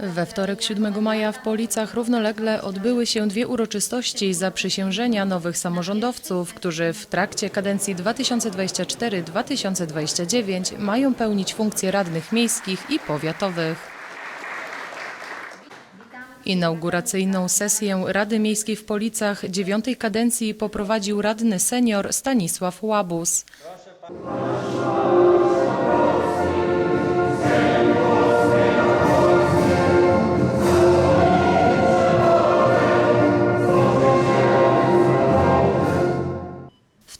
We wtorek 7 maja w Policach równolegle odbyły się dwie uroczystości zaprzysiężenia nowych samorządowców, którzy w trakcie kadencji 2024-2029 mają pełnić funkcje radnych miejskich i powiatowych. Inauguracyjną sesję Rady Miejskiej w Policach dziewiątej kadencji poprowadził radny senior Stanisław Łabus.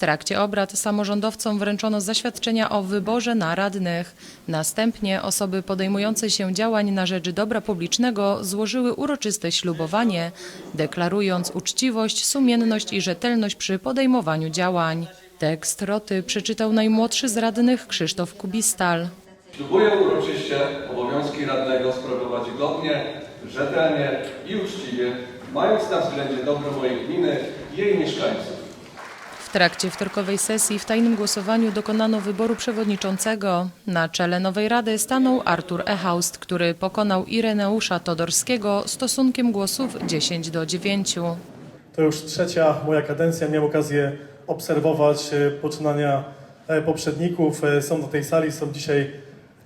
Trakcie obrad samorządowcom wręczono zaświadczenia o wyborze na radnych. Następnie osoby podejmujące się działań na rzecz dobra publicznego złożyły uroczyste ślubowanie, deklarując uczciwość, sumienność i rzetelność przy podejmowaniu działań. Tekst roty przeczytał najmłodszy z radnych Krzysztof Kubistal. Ślubuję uroczyście obowiązki radnego sprawować godnie, rzetelnie i uczciwie, mając na względzie dobro mojej gminy i jej mieszkańców. W trakcie wtorkowej sesji w tajnym głosowaniu dokonano wyboru przewodniczącego. Na czele nowej rady stanął Artur Echaust, który pokonał Ireneusza Todorskiego stosunkiem głosów 10 do 9. To już trzecia moja kadencja. Miałem okazję obserwować e, poczynania e, poprzedników. E, Są na tej sali, są dzisiaj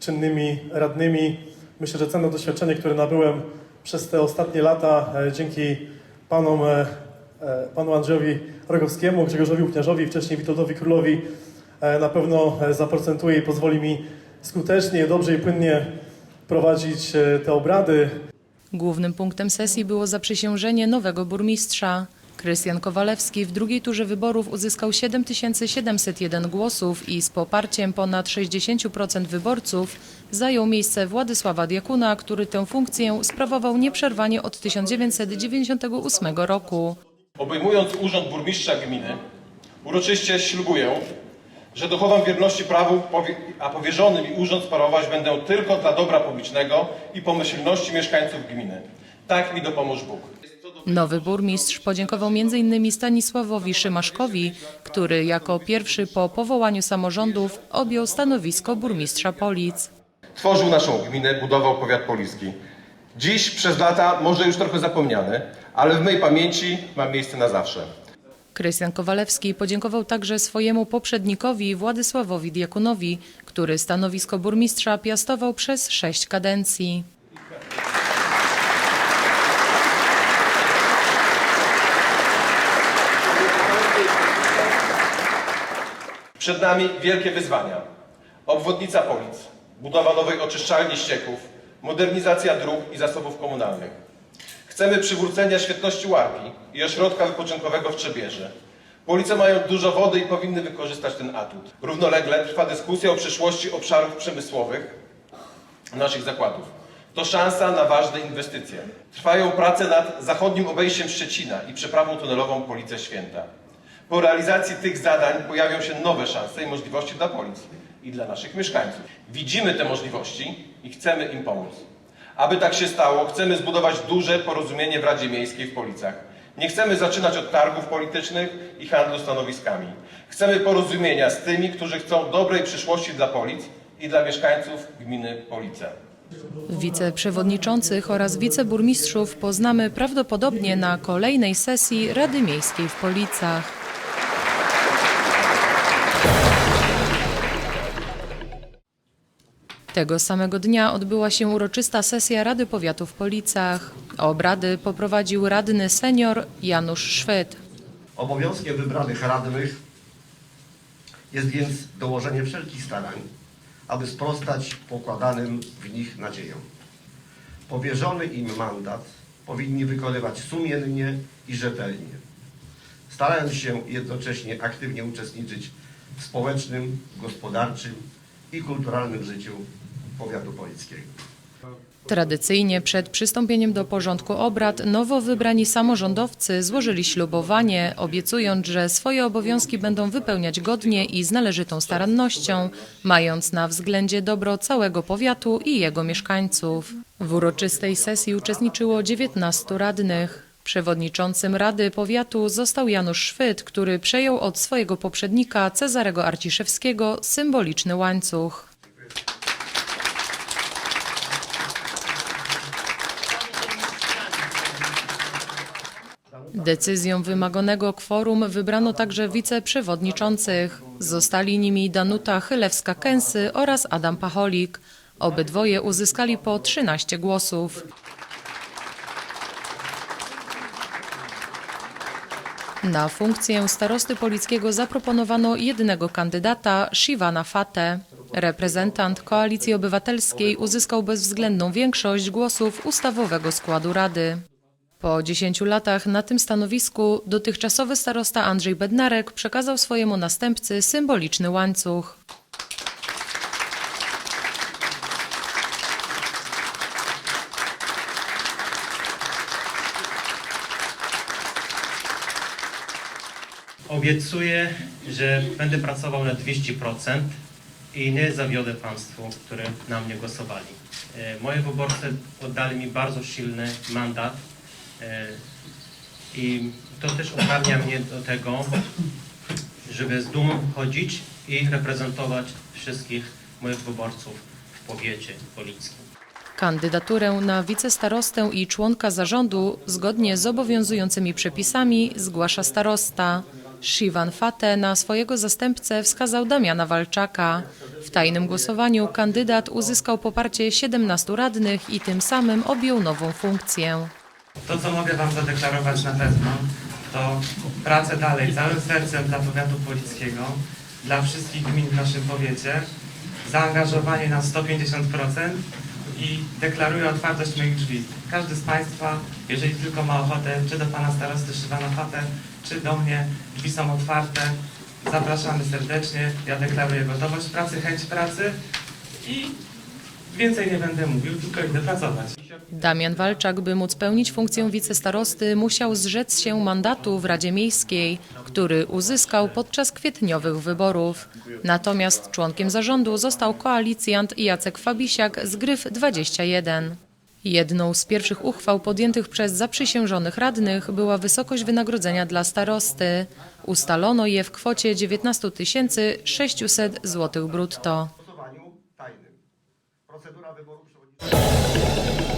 czynnymi radnymi. Myślę, że cenne doświadczenie, które nabyłem przez te ostatnie lata, dzięki panom, panu Andrzejowi Rogowskiemu, Grzegorzowi Uchniarzowi, wcześniej Witoldowi Królowi, e, na pewno e, zaprocentuje i pozwoli mi skutecznie, dobrze i płynnie prowadzić e, te obrady. Głównym punktem sesji było zaprzysiężenie nowego burmistrza. Krystian Kowalewski w drugiej turze wyborów uzyskał 7701 głosów i z poparciem ponad 60% wyborców zajął miejsce Władysława Diakuna, który tę funkcję sprawował nieprzerwanie od 1998 roku. Obejmując urząd burmistrza gminy, uroczyście ślubuję, że dochowam wierności prawu, a powierzony mi urząd sprawować będę tylko dla dobra publicznego i pomyślności mieszkańców gminy. Tak mi dopomóż Bóg. Nowy burmistrz podziękował m.in. Stanisławowi Szymaszkowi, który jako pierwszy po powołaniu samorządów objął stanowisko burmistrza Polic. Tworzył naszą gminę, budował powiat policki. Dziś przez lata może już trochę zapomniany, ale w mojej pamięci ma miejsce na zawsze. Krystian Kowalewski podziękował także swojemu poprzednikowi Władysławowi Diakunowi, który stanowisko burmistrza piastował przez sześć kadencji. Przed nami wielkie wyzwania. Obwodnica Polic, budowa nowej oczyszczalni ścieków, modernizacja dróg i zasobów komunalnych. Chcemy przywrócenia świetności Łarki i ośrodka wypoczynkowego w Trzebierze. Police mają dużo wody i powinny wykorzystać ten atut. Równolegle trwa dyskusja o przyszłości obszarów przemysłowych naszych zakładów. To szansa na ważne inwestycje. Trwają prace nad zachodnim obejściem Szczecina i przeprawą tunelową Police Święta. Po realizacji tych zadań pojawią się nowe szanse i możliwości dla Policji i dla naszych mieszkańców. Widzimy te możliwości i chcemy im pomóc. Aby tak się stało, chcemy zbudować duże porozumienie w Radzie Miejskiej w Policach. Nie chcemy zaczynać od targów politycznych i handlu stanowiskami. Chcemy porozumienia z tymi, którzy chcą dobrej przyszłości dla Polic i dla mieszkańców gminy Police. Wiceprzewodniczących oraz wiceburmistrzów poznamy prawdopodobnie na kolejnej sesji Rady Miejskiej w Policach. Tego samego dnia odbyła się uroczysta sesja Rady Powiatu w Policach. Obrady poprowadził radny senior Janusz Szwed. Obowiązkiem wybranych radnych jest więc dołożenie wszelkich starań, aby sprostać pokładanym w nich nadziejom. Powierzony im mandat powinni wykonywać sumiennie i rzetelnie, starając się jednocześnie aktywnie uczestniczyć w społecznym, gospodarczym i kulturalnym życiu powiatu polickiego. Tradycyjnie przed przystąpieniem do porządku obrad nowo wybrani samorządowcy złożyli ślubowanie, obiecując, że swoje obowiązki będą wypełniać godnie i z należytą starannością, mając na względzie dobro całego powiatu i jego mieszkańców. W uroczystej sesji uczestniczyło 19 radnych. Przewodniczącym Rady Powiatu został Janusz Szwyt, który przejął od swojego poprzednika Cezarego Arciszewskiego symboliczny łańcuch. Decyzją wymaganego kworum wybrano także wiceprzewodniczących. Zostali nimi Danuta Chylewska-Kęsy oraz Adam Pacholik. Obydwoje uzyskali po 13 głosów. Na funkcję starosty polickiego zaproponowano jednego kandydata, Shivana Fate. Reprezentant Koalicji Obywatelskiej uzyskał bezwzględną większość głosów ustawowego składu Rady. Po 10 latach na tym stanowisku dotychczasowy starosta Andrzej Bednarek przekazał swojemu następcy symboliczny łańcuch. Obiecuję, że będę pracował na 200% i nie zawiodę Państwu, które na mnie głosowali. E, Moi wyborcy oddali mi bardzo silny mandat i to też uprawnia mnie do tego, żeby z dumą chodzić i reprezentować wszystkich moich wyborców w powiecie polickim. Kandydaturę na wicestarostę i członka zarządu zgodnie z obowiązującymi przepisami zgłasza starosta. Shivan Fate na swojego zastępcę wskazał Damiana Walczaka. W tajnym głosowaniu kandydat uzyskał poparcie 17 radnych i tym samym objął nową funkcję. To, co mogę Wam zadeklarować na pewno, to pracę dalej całym sercem dla powiatu polickiego, dla wszystkich gmin w naszym powiecie, zaangażowanie na 150% i deklaruję otwartość moich drzwi. Każdy z Państwa, jeżeli tylko ma ochotę, czy do Pana Starosty Szywana Fatę, czy do mnie, drzwi są otwarte. Zapraszamy serdecznie, ja deklaruję gotowość pracy, chęć pracy i więcej nie będę mówił, tylko idę pracować. Damian Walczak, by móc pełnić funkcję wicestarosty, musiał zrzec się mandatu w Radzie Miejskiej, który uzyskał podczas kwietniowych wyborów. Natomiast członkiem zarządu został koalicjant Jacek Fabisiak z Gryf 21. Jedną z pierwszych uchwał podjętych przez zaprzysiężonych radnych była wysokość wynagrodzenia dla starosty. Ustalono je w kwocie 19 600 zł brutto. Procedura wyboru przewodniczącego.